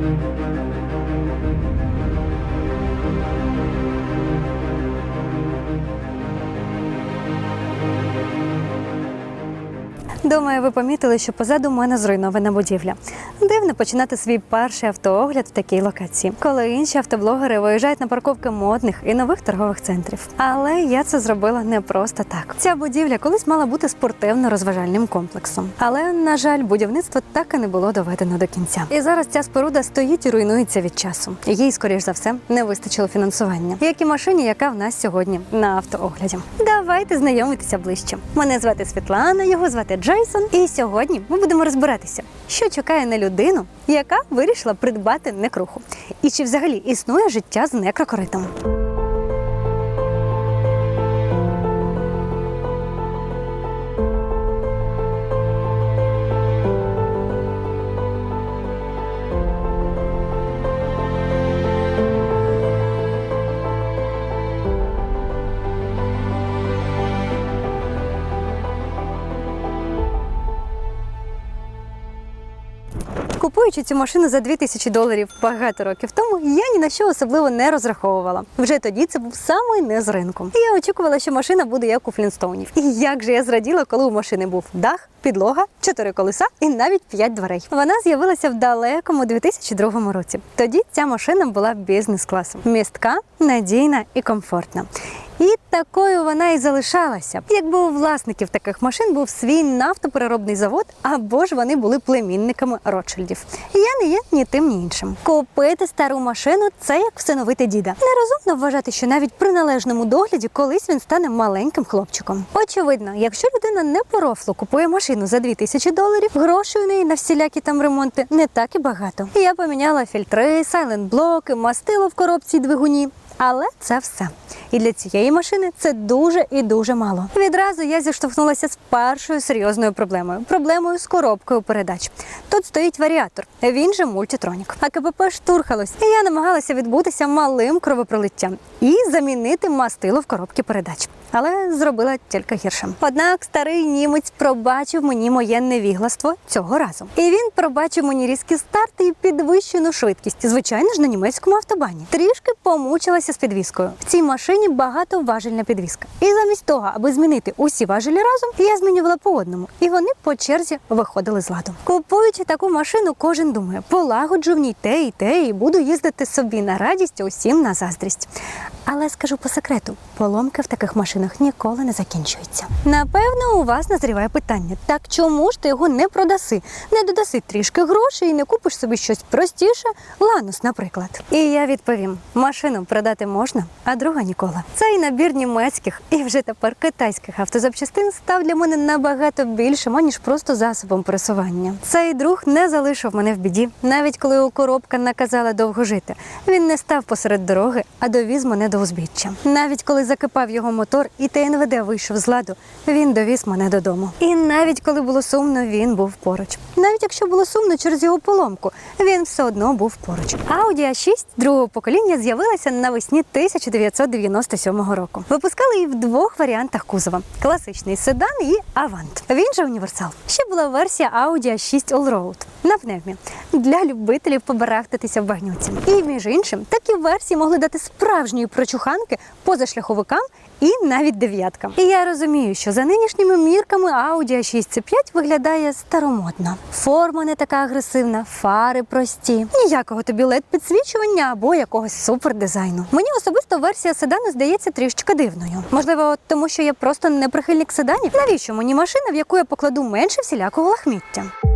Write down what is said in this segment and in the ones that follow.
Thank you. Думаю, ви помітили, що позаду мене зруйнована будівля. Дивно починати свій перший автоогляд в такій локації, коли інші автоблогери виїжджають на парковки модних і нових торгових центрів. Але я це зробила не просто так. Ця будівля колись мала бути спортивно-розважальним комплексом. Але, на жаль, будівництво так і не було доведено до кінця. І зараз ця споруда стоїть і руйнується від часу. Їй, скоріш за все, не вистачило фінансування, як і машині, яка в нас сьогодні на автоогляді. Давайте знайомитися ближче. Мене звати Світлана, його звати Джейсон. І сьогодні ми будемо розбиратися, що чекає на людину, яка вирішила придбати некруху. І чи взагалі існує життя з некрокоритом. Купуючи цю машину за 2000 доларів багато років тому, я ні на що особливо не розраховувала. Вже тоді це був самий низ ринку. І я очікувала, що машина буде як у Флінстоунів. І як же я зраділа, коли у машини був дах, підлога, чотири колеса і навіть п'ять дверей. Вона з'явилася в далекому 2002 році. Тоді ця машина була бізнес-класом. Містка, надійна і комфортна. І такою вона і залишалася. Якби у власників таких машин був свій нафтопереробний завод, або ж вони були племінниками Ротшильдів. Я не є ні тим, ні іншим. Купити стару машину це як всиновити діда. Нерозумно вважати, що навіть при належному догляді колись він стане маленьким хлопчиком. Очевидно, якщо людина не по рофлу купує машину за 2000 доларів, грошей у неї на всілякі там ремонти не так і багато. Я поміняла фільтри, сайлент-блоки, мастило в коробці й двигуні. Але це все. І для цієї машини це дуже і дуже мало. Відразу я зіштовхнулася з першою серйозною проблемою проблемою з коробкою передач. Тут стоїть варіатор, він же мультитронік. А КПП штурхалось, і я намагалася відбутися малим кровопролиттям і замінити мастило в коробці передач. Але зробила тільки гірше. Однак старий німець пробачив мені моє невігластво цього разу. І він пробачив мені різкі старти і підвищену швидкість. Звичайно ж на німецькому автобані. Трішки помучилася з підвіскою. В цій машині багатоважельна підвіска. І замість того, аби змінити усі важелі разом, я змінювала по одному. І вони по черзі виходили з ладу. Купуючи таку машину, кожен думає, полагоджу в ній те і те, і буду їздити собі на радість, усім на заздрість. Але скажу по секрету, поломки в таких машинах ніколи не закінчуються. Напевно, у вас назріває питання: так чому ж ти його не продаси? Не додаси трішки грошей і не купиш собі щось простіше, ланус, наприклад. І я відповім: машину продати можна, а друга ніколи. Цей набір німецьких і вже тепер китайських автозапчастин став для мене набагато більшим, аніж просто засобом пересування. Цей друг не залишив мене в біді, навіть коли у коробка наказала довго жити. Він не став посеред дороги, а довіз мене до узбіччя. Навіть коли закипав його мотор і ТНВД вийшов з ладу, він довіз мене додому. І навіть коли було сумно, він був поруч. Навіть якщо було сумно через його поломку, він все одно був поруч. Audi A6 другого покоління з'явилася навесні 1997 року. Випускали її в двох варіантах кузова: класичний седан і Авант. Він же універсал. Ще була версія Audi A6 Allroad на пневмі для любителів побарахтатися в багнюці. І між іншим, такі версії могли дати справжньої прочуханки позашляховикам і навіть дев'яткам. І я розумію, що за нинішніми мірками Audi A6 C5 виглядає старомодно. Форма не така агресивна, фари прості, ніякого тобі led підсвічування або якогось супердизайну. Мені особисто версія седану здається трішечки дивною. Можливо, тому що я просто не прихильник седанів. Навіщо мені машина, в яку я покладу менше всілякого лахміття?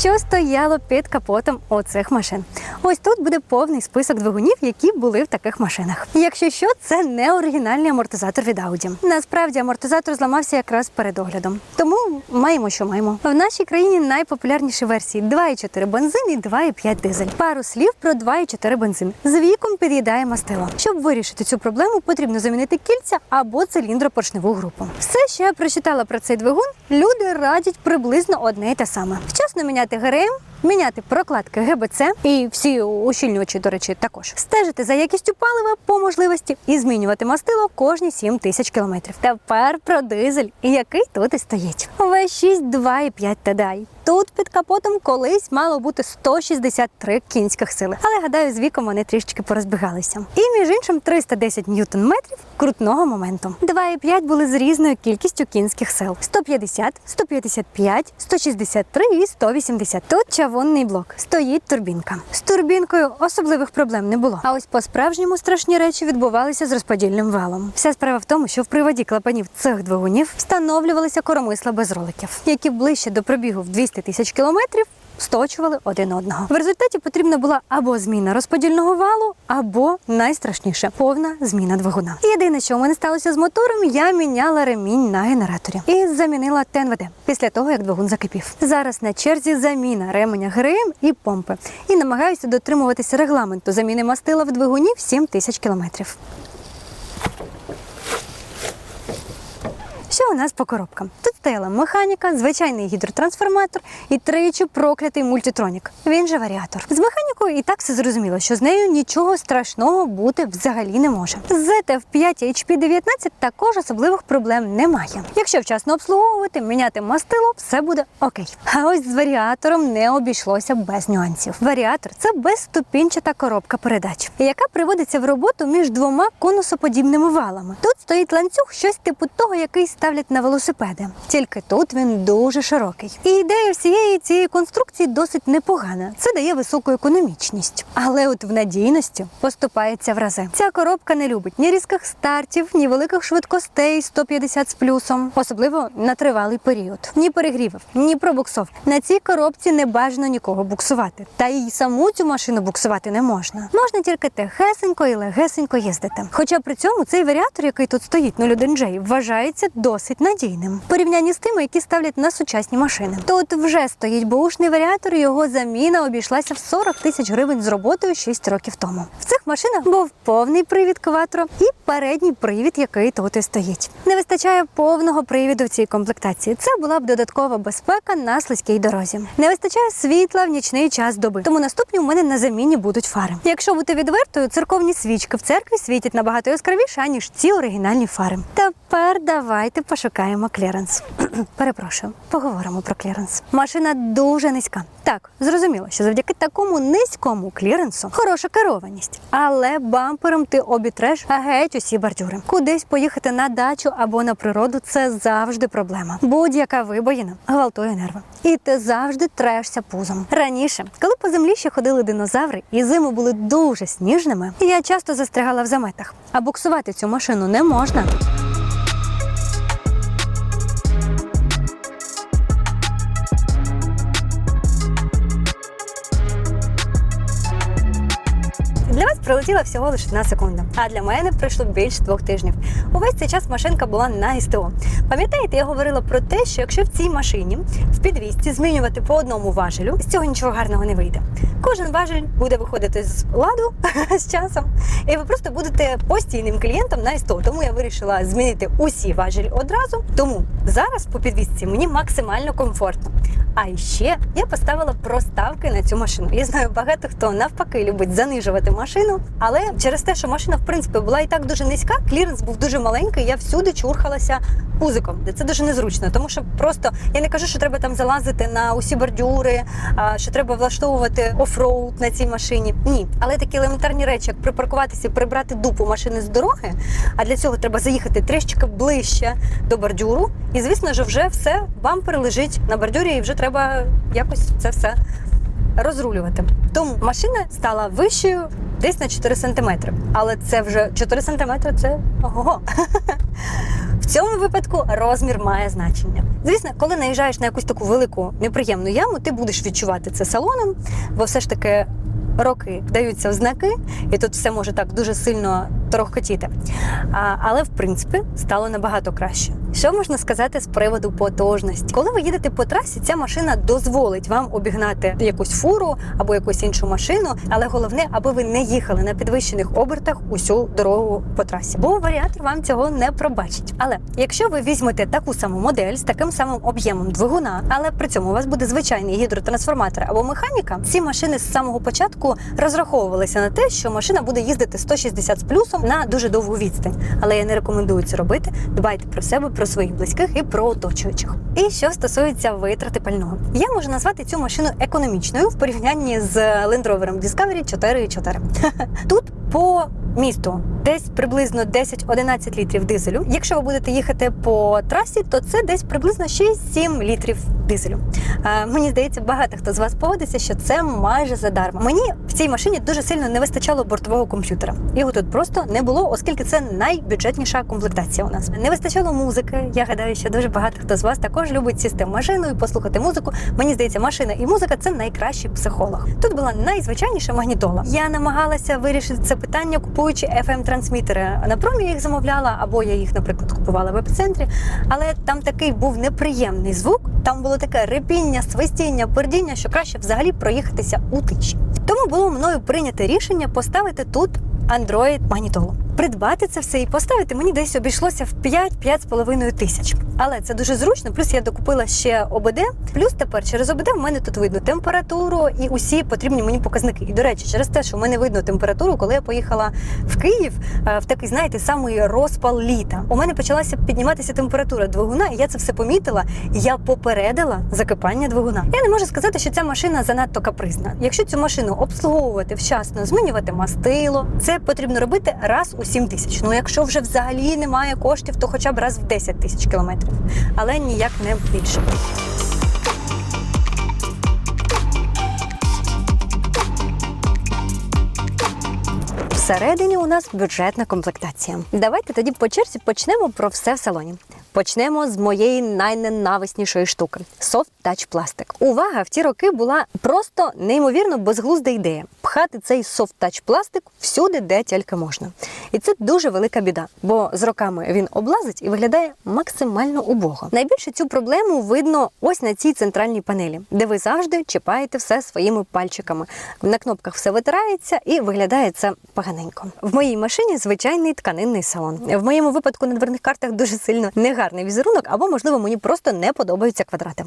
Що стояло під капотом оцих машин? Ось тут буде повний список двигунів, які були в таких машинах. Якщо що, це не оригінальний амортизатор від Audi. Насправді амортизатор зламався якраз перед оглядом. Тому маємо, що маємо. В нашій країні найпопулярніші версії 2,4 бензин і 2,5 дизель. Пару слів про 2,4 бензин. З віком під'їдає мастило. Щоб вирішити цю проблему, потрібно замінити кільця або циліндропоршневу групу. Все, що я прочитала про цей двигун, люди радять приблизно одне й те саме. Вчасно міняти ГРМ, міняти прокладки ГБЦ і всі ущільнювачі, до речі, також стежити за якістю палива по можливості і змінювати мастило кожні 7 тисяч кілометрів. Тепер про дизель, який тут і стоїть. V6 2,5 TDI. Тут під капотом колись мало бути 163 кінських сили, але гадаю, з віком вони трішечки порозбігалися. І між іншим 310 ньютон метрів крутного моменту. 2,5 були з різною кількістю кінських сил: 150, 155, 163 і 180. Тут чавунний блок. Стоїть турбінка. З турбінкою особливих проблем не було. А ось по-справжньому страшні речі відбувалися з розподільним валом. Вся справа в тому, що в приводі клапанів цих двигунів встановлювалися коромисла без роликів, які ближче до пробігу в 200 тисяч кілометрів сточували один одного. В результаті потрібна була або зміна розподільного валу, або найстрашніше повна зміна двигуна. Єдине, що у мене сталося з мотором, я міняла ремінь на генераторі і замінила ТНВД після того, як двигун закипів. Зараз на черзі заміна ременя ГРМ і помпи. І намагаюся дотримуватися регламенту заміни мастила в двигуні в 7 тисяч кілометрів. Що у нас по коробкам? Тут стояла механіка, звичайний гідротрансформатор і тричі проклятий мультитронік. Він же варіатор. З механікою і так все зрозуміло, що з нею нічого страшного бути взагалі не може. З ZF 5 HP19 також особливих проблем немає. Якщо вчасно обслуговувати, міняти мастило, все буде окей. А ось з варіатором не обійшлося без нюансів. Варіатор це безступінчата коробка передач, яка приводиться в роботу між двома конусоподібними валами. Тут стоїть ланцюг, щось типу того, який ставлять на велосипеди. Тільки тут він дуже широкий. І ідея всієї цієї конструкції досить непогана. Це дає високу економічність. Але от в надійності поступається в рази. Ця коробка не любить ні різких стартів, ні великих швидкостей 150 з плюсом, особливо на тривалий період. Ні перегрівів, ні пробуксов. На цій коробці не бажано нікого буксувати. Та й саму цю машину буксувати не можна. Можна тільки тихесенько і легесенько їздити. Хоча при цьому цей варіатор, який тут стоїть 01J, вважається досить надійним в порівнянні з тими, які ставлять на сучасні машини. Тут вже стоїть бушний варіатор, його заміна обійшлася в 40 тисяч гривень з роботою 6 років тому. В цих машинах був повний привід кватро і передній привід, який тут і стоїть. Не вистачає повного привіду в цій комплектації. Це була б додаткова безпека на слизькій дорозі. Не вистачає світла в нічний час доби. Тому наступні у мене на заміні будуть фари. Якщо бути відвертою, церковні свічки в церкві світять набагато яскравіше, ніж ці оригінальні фари. Тепер давайте пошукаємо кліренс. Перепрошую, поговоримо про кліренс. Машина дуже низька. Так, зрозуміло, що завдяки такому низькому кліренсу хороша керованість, але бампером ти обітреш геть усі бордюри. Кудись поїхати на дачу або на природу це завжди проблема. Будь-яка вибоїна гвалтує нерви. І ти завжди трешся пузом. Раніше, коли по землі ще ходили динозаври і зими були дуже сніжними, я часто застрягала в заметах. А буксувати цю машину не можна. Прилетіла всього лише одна секунда, а для мене пройшло більше двох тижнів. Увесь цей час машинка була на СТО. Пам'ятаєте, я говорила про те, що якщо в цій машині в підвісці змінювати по одному важелю, з цього нічого гарного не вийде. Кожен важель буде виходити з ладу з часом, і ви просто будете постійним клієнтом на СТО. Тому я вирішила змінити усі важелі одразу. Тому зараз по підвісці мені максимально комфортно. А ще я поставила проставки на цю машину. Я знаю, багато хто навпаки любить занижувати машину, але через те, що машина в принципі була і так дуже низька, кліренс був дуже маленький. Я всюди чурхалася пузиком. Це дуже незручно, тому що просто я не кажу, що треба там залазити на усі бордюри, що треба влаштовувати офроуд на цій машині. Ні, але такі елементарні речі, як припаркуватися, прибрати дупу машини з дороги. А для цього треба заїхати трішки ближче до бордюру. І звісно ж, вже все бампер лежить на бордюрі, і вже треба якось це все розрулювати. Тому машина стала вищою десь на 4 см. Але це вже 4 см це ого. В цьому випадку розмір має значення. Звісно, коли наїжджаєш на якусь таку велику неприємну яму, ти будеш відчувати це салоном, бо все ж таки роки даються в знаки, і тут все може так дуже сильно торохкотіти. А, але в принципі стало набагато краще. Що можна сказати з приводу потужності? Коли ви їдете по трасі, ця машина дозволить вам обігнати якусь фуру або якусь іншу машину, але головне, аби ви не їхали на підвищених обертах усю дорогу по трасі, бо варіатор вам цього не пробачить. Але якщо ви візьмете таку саму модель з таким самим об'ємом двигуна, але при цьому у вас буде звичайний гідротрансформатор або механіка, ці машини з самого початку розраховувалися на те, що машина буде їздити 160 з плюсом на дуже довгу відстань. Але я не рекомендую це робити. Дбайте про себе, про своїх близьких і про оточуючих. І що стосується витрати пального, я можу назвати цю машину економічною в порівнянні з Land Rover Discovery 4.4. Тут по місту десь приблизно 10-11 літрів дизелю. Якщо ви будете їхати по трасі, то це десь приблизно 6-7 літрів дизелю. Е, мені здається, багато хто з вас погодиться, що це майже задарма. Мені в цій машині дуже сильно не вистачало бортового комп'ютера. Його тут просто не було, оскільки це найбюджетніша комплектація у нас. Не вистачало музики. Я гадаю, що дуже багато хто з вас також любить сісти в машину і послухати музику. Мені здається, машина і музика це найкращий психолог. Тут була найзвичайніша магнітола. Я намагалася вирішити це питання, купуючи fm трансмітери на промі їх замовляла, або я їх, наприклад, купувала в епіцентрі. Але там такий був неприємний звук. Там було таке рипіння, свистіння, пердіння, що краще взагалі проїхатися у тиші. Тому було мною прийнято рішення поставити тут Android магнітолу. Придбати це все і поставити мені десь обійшлося в 5-5,5 тисяч. Але це дуже зручно. Плюс я докупила ще ОБД. Плюс тепер через ОБД в мене тут видно температуру і усі потрібні мені показники. І до речі, через те, що в мене видно температуру, коли я поїхала в Київ е, в такий, знаєте, самий розпал літа. У мене почалася підніматися температура двигуна, і я це все помітила. Я попередила закипання двигуна. Я не можу сказати, що ця машина занадто капризна. Якщо цю машину обслуговувати вчасно, змінювати мастило, це потрібно робити раз у 7 тисяч. Ну якщо вже взагалі немає коштів, то хоча б раз в 10 тисяч кілометрів, але ніяк не більше. Всередині у нас бюджетна комплектація. Давайте тоді по черзі почнемо про все в салоні. Почнемо з моєї найненависнішої штуки Soft Touch Plastic. Увага в ті роки була просто неймовірно безглузда ідея пхати цей Touch Plastic всюди, де тільки можна. І це дуже велика біда, бо з роками він облазить і виглядає максимально убого. Найбільше цю проблему видно ось на цій центральній панелі, де ви завжди чіпаєте все своїми пальчиками. На кнопках все витирається і виглядає це поганенько. В моїй машині звичайний тканинний салон. В моєму випадку на дверних картах дуже сильно негарний візерунок, або можливо мені просто не подобаються квадрати.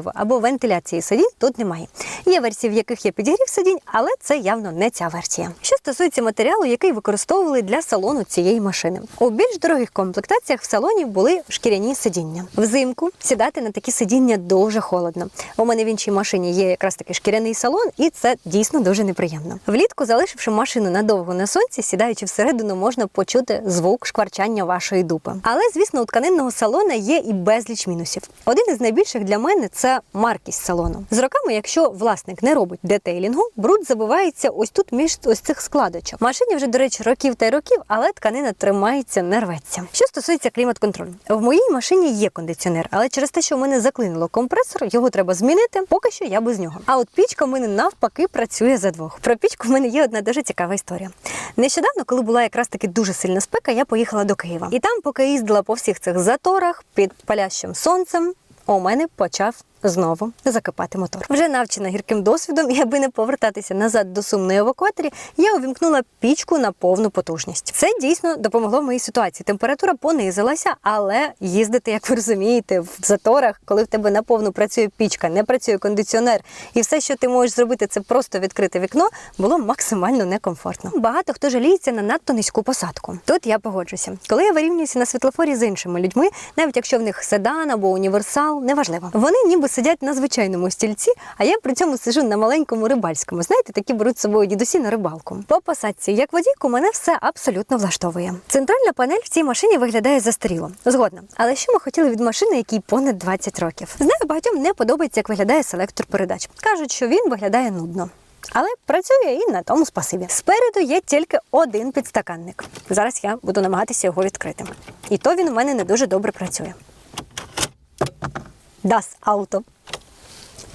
Підігріву або вентиляції сидінь тут немає. Є версії, в яких є підігрів сидінь, але це явно не ця версія. Що стосується матеріалу, який використовували для салону цієї машини, у більш дорогих комплектаціях в салоні були шкіряні сидіння. Взимку сідати на такі сидіння дуже холодно. У мене в іншій машині є якраз такий шкіряний салон, і це дійсно дуже неприємно. Влітку, залишивши машину надовго на сонці, сідаючи всередину, можна почути звук шкварчання вашої дупи. Але звісно, у тканинного салона є і безліч мінусів. Один із найбільших для мене це маркість салону. З роками, якщо власник не робить детейлінгу, бруд забивається ось тут між ось цих складочок. Машині вже, до речі, років та й років, але тканина тримається, не рветься. Що стосується клімат-контролю, в моїй машині є кондиціонер, але через те, що в мене заклинило компресор, його треба змінити. Поки що я без нього. А от пічка в мене навпаки працює за двох. Про пічку в мене є одна дуже цікава історія. Нещодавно, коли була якраз таки дуже сильна спека, я поїхала до Києва. І там, поки їздила по всіх цих заторах під палящим сонцем, у мене почав знову закипати мотор. Вже навчена гірким досвідом, і аби не повертатися назад до сумної евакуаторі, я увімкнула пічку на повну потужність. Це дійсно допомогло в моїй ситуації. Температура понизилася, але їздити, як ви розумієте, в заторах, коли в тебе на повну працює пічка, не працює кондиціонер, і все, що ти можеш зробити, це просто відкрити вікно, було максимально некомфортно. Багато хто жаліється на надто низьку посадку. Тут я погоджуся. Коли я вирівнююся на світлофорі з іншими людьми, навіть якщо в них седан або універсал, неважливо. Вони ніби сидять на звичайному стільці, а я при цьому сижу на маленькому рибальському. Знаєте, такі беруть з собою дідусі на рибалку. По посадці, як водійку, мене все абсолютно влаштовує. Центральна панель в цій машині виглядає застаріло. Згодна. Але що ми хотіли від машини, якій понад 20 років? Знаю, багатьом не подобається, як виглядає селектор передач. Кажуть, що він виглядає нудно. Але працює і на тому спасибі. Спереду є тільки один підстаканник. Зараз я буду намагатися його відкрити. І то він у мене не дуже добре працює. Das Auto.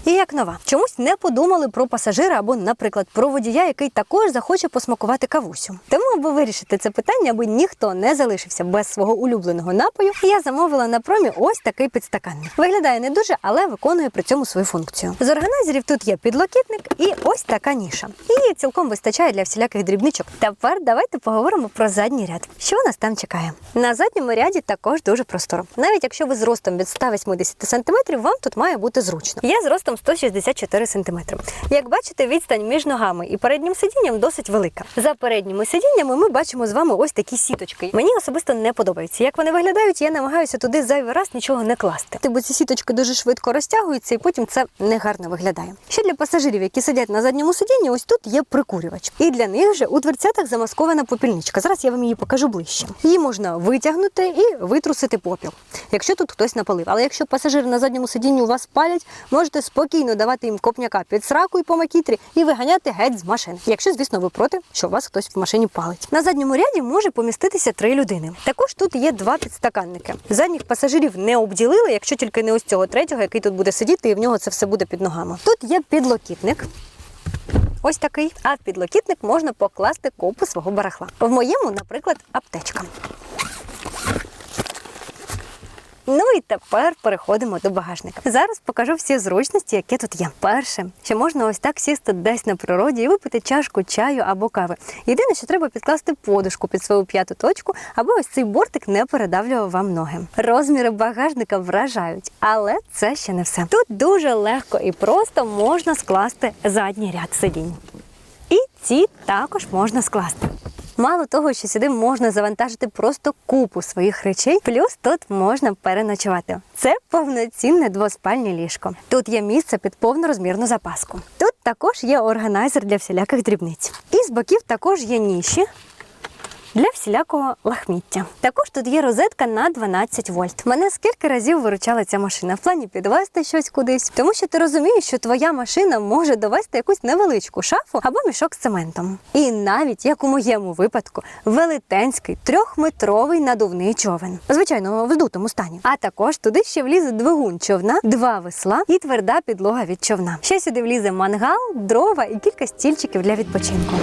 І як нова, чомусь не подумали про пасажира або, наприклад, про водія, який також захоче посмакувати кавусю. Тому, аби вирішити це питання, аби ніхто не залишився без свого улюбленого напою, я замовила на промі ось такий підстаканник. Виглядає не дуже, але виконує при цьому свою функцію. З органайзерів тут є підлокітник і ось така ніша. Її цілком вистачає для всіляких дрібничок. Тепер давайте поговоримо про задній ряд. Що нас там чекає? На задньому ряді також дуже просторо. Навіть якщо ви з ростом від 180 см, вам тут має бути зручно. Я з ростом 164 см. Як бачите, відстань між ногами і переднім сидінням досить велика. За передніми сидіннями ми бачимо з вами ось такі сіточки. Мені особисто не подобається. Як вони виглядають, я намагаюся туди зайвий раз нічого не класти. Бо ці сіточки дуже швидко розтягуються, і потім це негарно виглядає. Ще для пасажирів, які сидять на задньому сидінні, ось тут є прикурювач. І для них же у дверцятах замаскована попільничка. Зараз я вам її покажу ближче. Її можна витягнути і витрусити попіл, якщо тут хтось напалив. Але якщо пасажири на задньому сидінні у вас палять, можете спокійно давати їм копняка під сраку і по макітрі і виганяти геть з машини. Якщо, звісно, ви проти, що у вас хтось в машині палить. На задньому ряді може поміститися три людини. Також тут є два підстаканники. Задніх пасажирів не обділили, якщо тільки не ось цього третього, який тут буде сидіти, і в нього це все буде під ногами. Тут є підлокітник. Ось такий. А в підлокітник можна покласти копу свого барахла. В моєму, наприклад, аптечка. Ну і тепер переходимо до багажника. Зараз покажу всі зручності, які тут є. Перше, що можна ось так сісти десь на природі і випити чашку чаю або кави. Єдине, що треба підкласти подушку під свою п'яту точку, аби ось цей бортик не передавлював вам ноги. Розміри багажника вражають, але це ще не все. Тут дуже легко і просто можна скласти задній ряд сидінь. І ці також можна скласти. Мало того, що сюди можна завантажити просто купу своїх речей, плюс тут можна переночувати. Це повноцінне двоспальне ліжко. Тут є місце під повнорозмірну запаску. Тут також є органайзер для всіляких дрібниць. І з боків також є ніші. Для всілякого лахміття. Також тут є розетка на 12 вольт. Мене скільки разів виручала ця машина в плані підвести щось кудись, тому що ти розумієш, що твоя машина може довести якусь невеличку шафу або мішок з цементом. І навіть як у моєму випадку, велетенський трьохметровий надувний човен, звичайно, в здутому стані. А також туди ще влізе двигун човна, два весла і тверда підлога від човна. Ще сюди влізе мангал, дрова і кілька стільчиків для відпочинку.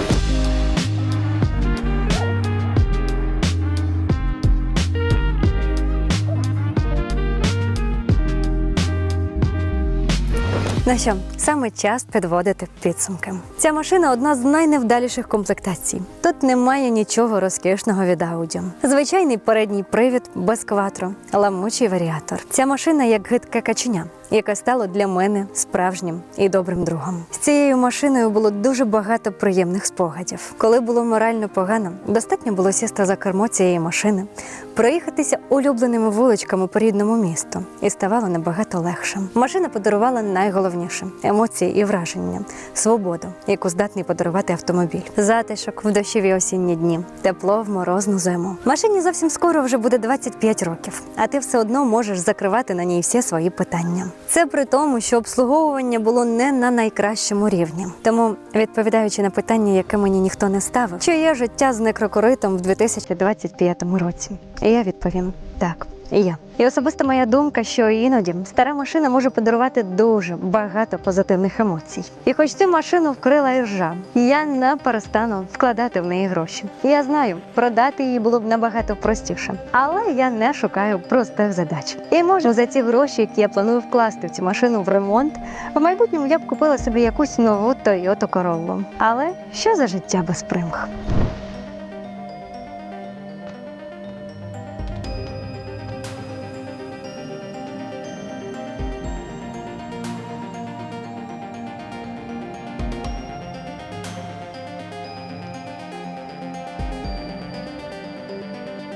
Ну що, саме час підводити підсумки. Ця машина одна з найневдаліших комплектацій. Тут немає нічого розкішного від аудіо. Звичайний передній привід без кватро, ламучий варіатор. Ця машина як гидке каченя, яке стало для мене справжнім і добрим другом. З цією машиною було дуже багато приємних спогадів. Коли було морально погано, достатньо було сісти за кермо цієї машини, проїхатися улюбленими вуличками по рідному місту, і ставало набагато легше. Машина подарувала найголовніше емоції і враження, свободу, яку здатний подарувати автомобіль, затишок в дощові осінні дні, тепло в морозну зиму. Машині зовсім скоро вже буде 25 років, а ти все одно можеш закривати на ній всі свої питання. Це при тому, що обслуговування було не на найкращому рівні. Тому, відповідаючи на питання, яке мені ніхто не ставив, чи є життя з некрокоритом в 2025 році, я відповім так. Є. І особисто моя думка, що іноді стара машина може подарувати дуже багато позитивних емоцій. І хоч цю машину вкрила іржа, я не перестану вкладати в неї гроші. Я знаю, продати її було б набагато простіше, але я не шукаю простих задач. І може за ці гроші, які я планую вкласти в цю машину в ремонт, в майбутньому я б купила собі якусь нову Toyota Corolla. Але що за життя без примх?